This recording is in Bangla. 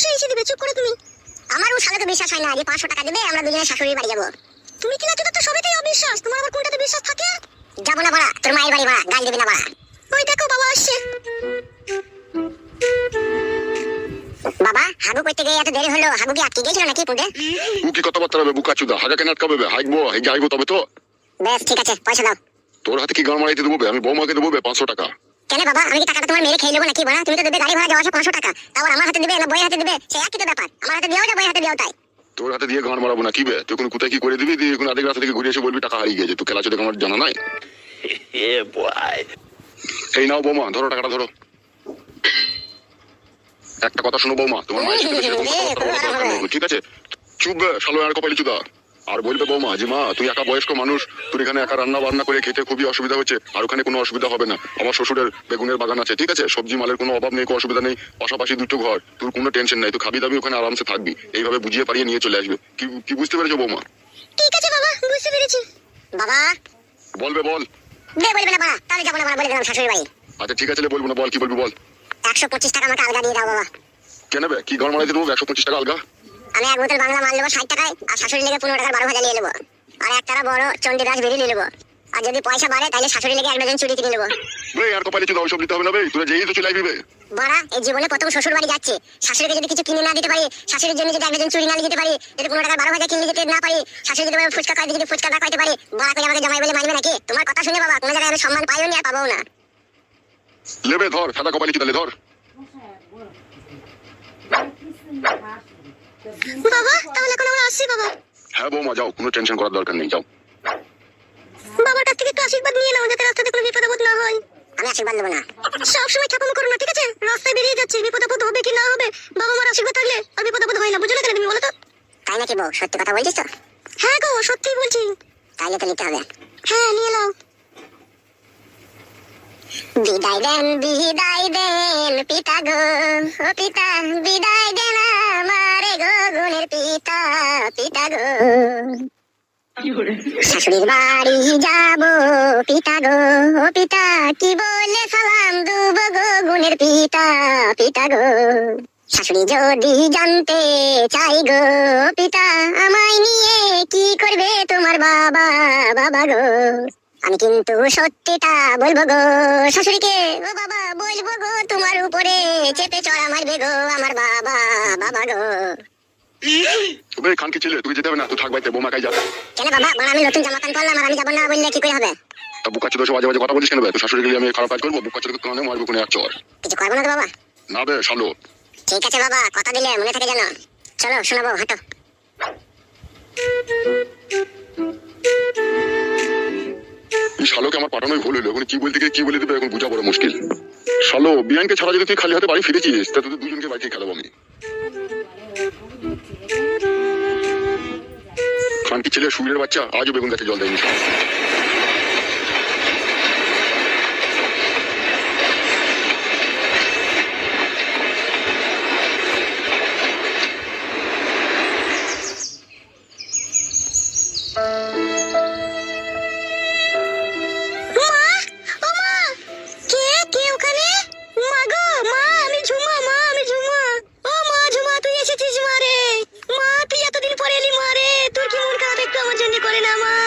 সে এসে দিবে চুপ করে তুমি। আমার ও শালাকে বিশ্বাস হয় না যে পাঁচশো টাকা দেবে আমরা দুজনে শাশুড়ির বাড়ি যাব। তুমি কি না তো তো সবেতেই অবিশ্বাস? তোমার আবার কোনটাতে বিশ্বাস থাকে? যাব না বাড়া তোর মায়ের বাড়ি বাড়া গাল দিবি না বাড়া। ওই দেখো বাবা আসছে। বাবা হাগু করতে গিয়ে এত দেরি হলো হাগু কি আটকে গেছিল নাকি পুঁটে ও কি কথাবার্তা হবে বুকা চুদা হাগা কেন আটকাবে বে? হাইকবো হাইগে তবে তো। বেশ ঠিক আছে পয়সা দাও। তোর হাতে কি গান মারাইতে দেবো আমি বৌমাকে দেবো পাঁচশো টাকা। কেন বাবা আমি টাকাটা তোমার মেরে খেয়ে নেব নাকি বলা? তুমি তো দেবে গাড়ি ভাড়া যাওয়া আসা পাঁচশো টাকা। তারপর আমার হাতে দেবে না বইয়ের হাতে দেবে সে একই তো ব্যাপার। আমার হাতে দিয়েও যা বইয়ের হাতে দিয়েও তাই। তোর হাতে দিয়ে গান মারাবো না কি বে? তুই কোন কোথায় কি করে দিবি? দিয়ে কোন আধেক রাস্তা থেকে ঘুরে এসে বলবি টাকা হারিয়ে গেছে। তুই খেলা চোদে আমার জানা নাই. এই নাও বৌমা ধরো টাকাটা ধরো। একটা কথা শোনো বৌমা তোমার মায়ের সাথে ঠিক আছে? চুপ বে শালো আর কপালি চুদা। আর বলবে বৌমা যে মা তুই একা বয়স্ক মানুষ তুই এখানে একা রান্না বান্না করে খেতে খুবই অসুবিধা হচ্ছে আর ওখানে কোনো অসুবিধা হবে না। আমার শ্বশুরের বেগুনের বাগান আছে ঠিক আছে? সবজি মালের কোনো অভাব নেই কোনো অসুবিধা নেই পাশাপাশি দুটো ঘর। তোর কোনো টেনশন নাই তুই খাবি দাবি ওখানে আরামসে থাকবি। এইভাবে বুঝিয়ে পারিয়ে নিয়ে চলে আসবে। কি কি বুঝতে পেরেছ বৌমা? ঠিক আছে বাবা বুঝতে পেরেছি। বাবা? বলবে বল। বে বলবে না বাবা তাহলে যাব না বাবা বলে দিলাম শাশুড়ি বাড়ি। আচ্ছা ঠিক আছে বলব না বল কি বলবি বল। একশো পঁচিশ টাকা আমাকে আলগা দিয়ে দাও বাবা। কেন বে কি ঘর মারাইতে দেবো? একশো পঁচিশ টাকা আলগা? আমি এক বোতল বাংলা মাল নেব ষাট টাকায় আর শাশুড়ি লেগে পনেরো টাকার বারো ভাজা নিয়ে নেব। আর এক টাকা বড় চণ্ডীদাস বেরিয়ে নিয়ে নেব। আর যদি পয়সা বাড়ে তাহলে শাশুড়ি লেগে এক ডজন চুরি কিনে নেব। বে আর কপালি চুদা ওইসব দিতে হবে না বে? তুই যেই তো চলে আসবি বে এই জীবনে প্রথম শ্বশুর বাড়ি যাচ্ছে। শাশুড়িকে যদি কিছু কিনে না দিতে পারি শাশুড়ির জন্য যদি একজন চুরি না নিয়ে যেতে পারি যদি টাকার বারো কিনে দিতে না পারি শাশুড়ি যদি ফুচকা খাইতে যদি ফুচকা না খাইতে পারি বড়া করে আমাকে জামাই বলে মানবে নাকি? তোমার কথা শুনে বাবা কোনো জায়গায় আমি সম্মান পাইও নি আর পাবো না। লেবে ধর সাদা কপালি চুদা ধর। বাবা তাহলে এখন আমরা আসছি বাবা। হ্যাঁ বৌমা যাও কোনো টেনশন করার দরকার নেই যাও। বাবার কাছ থেকে একটু আশীর্বাদ নিয়ে নাও যাতে রাস্তাতে কোনো বিপদ আপদ না হয়। আমি আশীর্বাদ নেব না। সবসময় ঠাকুর করো না ঠিক আছে? রাস্তায় বেরিয়ে যাচ্ছে বিপদ আপদ হবে কি না হবে বাবা মার আশীর্বাদ থাকলে আর বিপদ আপদ হয় না বুঝলে কেন তুমি বলো তো? তাই নাকি বউ? সত্যি কথা বলছিস তো? হ্যাঁ গো সত্যি বলছি। তাইলে তো নিতে হবে। হ্যাঁ নিয়ে নাও। বিদায় দেন বিদায় দেন পিতা গো ও পিতা বিদায় দেন। পিতা পিতা গো শাশুড়ির বাড়ি যাব পিতা গো ও পিতা কি বলে সালাম দুব গো গুণের পিতা পিতা গো শাশুড়ি যদি জানতে চাই গো পিতা আমায় নিয়ে কি করবে তোমার বাবা বাবা গো? আমি কিন্তু সত্যিটা বলব গো শাশুড়িকে ও বাবা বলব গো তোমার উপরে চেপে চড়া মারবে গো আমার বাবা বাবা গো। খানকে ছেলে তুই যেতে হবে না তুই থাক বাইতে বৌমা কাই যা কেন বাবা? মানে আমি নতুন জামা প্যান্ট পরলাম আর আমি যাব না বললে কি করে হবে? তা বুকা চুদা বাজে বাজে কথা বলিস কেন তুই শাশুড়ি গেলে আমি খারাপ কাজ করব বুকা চুদা কানে মারবো কোনো এক চর। কিছু করব না তো বাবা। না বে শালো। ঠিক আছে বাবা কথা দিলে মনে থাকে জানো চলো শোনাবো হাঁটো। শালোকে আমার পাঠানোই ভুল হলো এখন কি বলতে গিয়ে কি বলে দেবে এখন বোঝা বড় মুশকিল। শালো বিয়ানকে ছাড়া যদি তুই খালি হাতে বাড়ি ফিরেছিস তা তোদের দুজনকে বাড়ি খেলাবো আমি। খানকি ছেলে সুরের বাচ্চা আজও বেগুন গাছে জল দেয়নি। নামা